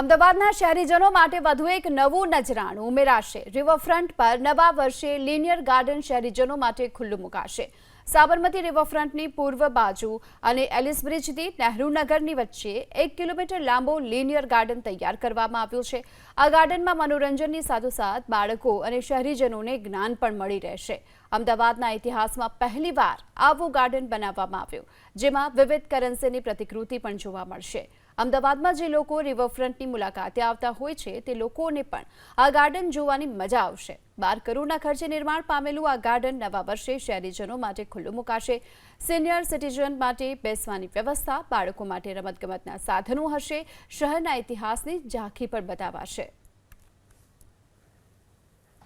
અમદાવાદના શહેરીજનો માટે વધુ એક નવું નજરાણું ઉમેરાશે. રિવરફ્રન્ટ પર નવા વર્ષે લિનિયર ગાર્ડન શહેરીજનો માટે ખુલ્લું મુકાશે. સાબરમતી રિવરફ્રન્ટની પૂર્વ બાજુ અને એલિસ બ્રિજથી નહેરુનગરની વચ્ચે એક કિલોમીટર લાંબો લિનિયર ગાર્ડન તૈયાર કરવામાં આવ્યું છે. આ ગાર્ડનમાં મનોરંજનની સાથોસાથ બાળકો અને શહેરીજનોને જ્ઞાન પણ મળી રહેશે. અમદાવાદના ઇતિહાસમાં પહેલીવાર આવું ગાર્ડન બનાવવામાં આવ્યું, જેમાં વિવિધ કરન્સીની પ્રતિકૃતિ પણ જોવા મળશે. અમદાવાદમાં જે લોકો રિવરફ્રન્ટની મુલાકાતે આવતા હોય છે, તે લોકોને પણ આ ગાર્ડન જોવાની મજા આવશે. બાર કરોડના ખર્ચે નિર્માણ પામેલું આ ગાર્ડન નવા વર્ષે શહેરીજનો માટે ખુલ્લું મુકાશે. સિનિયર સિટીઝન માટે બેસવાની વ્યવસ્થા બાળકો માટે રમતગમતના સાધનો હશે. શહેરના ઇતિહાસની ઝાંખી પણ બતાવાશે.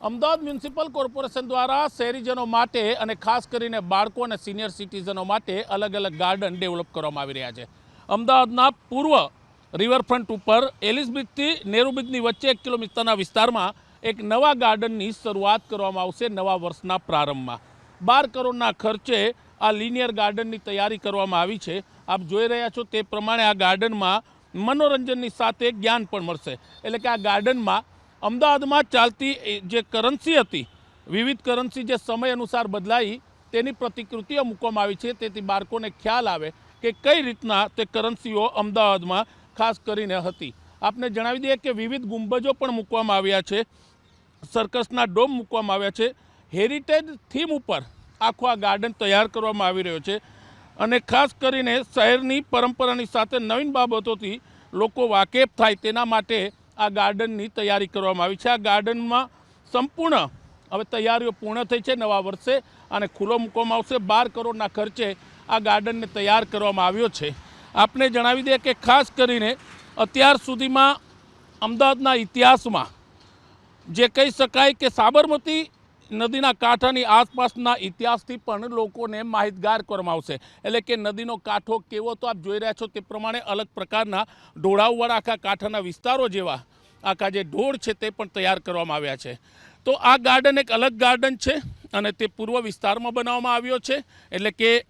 અમદાવાદ મ્યુનિસિપલ કોર્પોરેશન દ્વારા શહેરીજનો માટે અને ખાસ કરીને બાળકો અને સિનિયર સિટીઝનો માટે અલગ અલગ ગાર્ડન ડેવલપ કરવામાં આવી રહ્યા છે. અમદાવાદના પૂર્વ રિવરફ્રન્ટ ઉપર એલિઝબ્રિજથી બ્રિજથી બ્રિજની વચ્ચે એક કિલોમીટરના વિસ્તારમાં એક નવા ગાર્ડનની શરૂઆત કરવામાં આવશે નવા વર્ષના પ્રારંભમાં. બાર કરોડના ખર્ચે આ લિનિયર ગાર્ડનની તૈયારી કરવામાં આવી છે. આપ જોઈ રહ્યા છો તે પ્રમાણે આ ગાર્ડનમાં મનોરંજનની સાથે જ્ઞાન પણ મળશે. એટલે કે આ ગાર્ડનમાં અમદાવાદમાં ચાલતી જે કરન્સી હતી, વિવિધ કરન્સી જે સમય અનુસાર બદલાઈ, તેની પ્રતિકૃતિઓ મૂકવામાં આવી છે. તેથી બાળકોને ખ્યાલ આવે કે કઈ રીતના તે કરન્સીઓ અમદાવાદમાં ખાસ કરીને હતી. આપને જણાવી દઈએ કે વિવિધ ગુંબજો પણ મૂકવામાં આવ્યા છે. સર્કસના ડોમ મૂકવામાં આવ્યા છે. હેરિટેજ થીમ ઉપર આખો આ ગાર્ડન તૈયાર કરવામાં આવી રહ્યો છે. અને ખાસ કરીને શહેરની પરંપરાની સાથે નવીન બાબતોથી લોકો વાકેફ થાય તેના માટે આ ગાર્ડનની તૈયારી કરવામાં આવી છે. આ ગાર્ડનમાં સંપૂર્ણ હવે તૈયારીઓ પૂર્ણ થઈ છે નવા વર્ષે અને ખુલ્લો મૂકવામાં આવશે. બાર કરોડના ખર્ચે આ ગાર્ડનને તૈયાર કરવામાં આવ્યો છે. આપને જણાવી દઈએ કે ખાસ કરીને અત્યાર સુધીમાં અમદાવાદના ઇતિહાસમાં જે કહી શકાય કે સાબરમતી નદીના કાંઠાની આસપાસના ઇતિહાસથી પણ લોકોને માહિતગાર કરવામાં આવશે. એટલે કે નદીનો કાંઠો કેવો તો આપ જોઈ રહ્યા છો તે પ્રમાણે અલગ પ્રકારના ઢોળાવવાળા આખા કાંઠાના વિસ્તારો જેવા આખા જે ઢોળ છે તે પણ તૈયાર કરવામાં આવ્યા છે. તો આ ગાર્ડન એક અલગ ગાર્ડન છે અને તે પૂર્વ વિસ્તારમાં બનાવવામાં આવ્યો છે. એટલે કે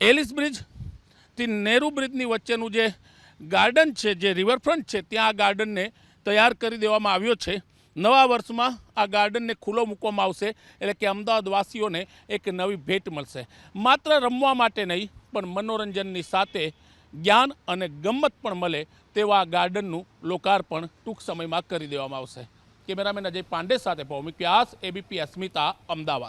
એલિસ બ્રિજથી નેહરુ બ્રિજની વચ્ચેનું જે ગાર્ડન છે, જે રિવરફ્રન્ટ છે, ત્યાં આ ગાર્ડનને તૈયાર કરી દેવામાં આવ્યો છે. નવા વર્ષમાં આ ગાર્ડનને ખુલ્લો મૂકવામાં આવશે. એટલે કે અમદાવાદવાસીઓને એક નવી ભેટ મળશે. માત્ર રમવા માટે નહીં, પણ મનોરંજનની સાથે જ્ઞાન અને ગમ્મત પણ મળે તેવા ગાર્ડનનું લોકાર્પણ ટૂંક સમયમાં કરી દેવામાં આવશે. કેમેરામેન અજય પાંડે સાથે ભૌમિક વ્યાસ, એબીપી અસ્મિતા, અમદાવાદ.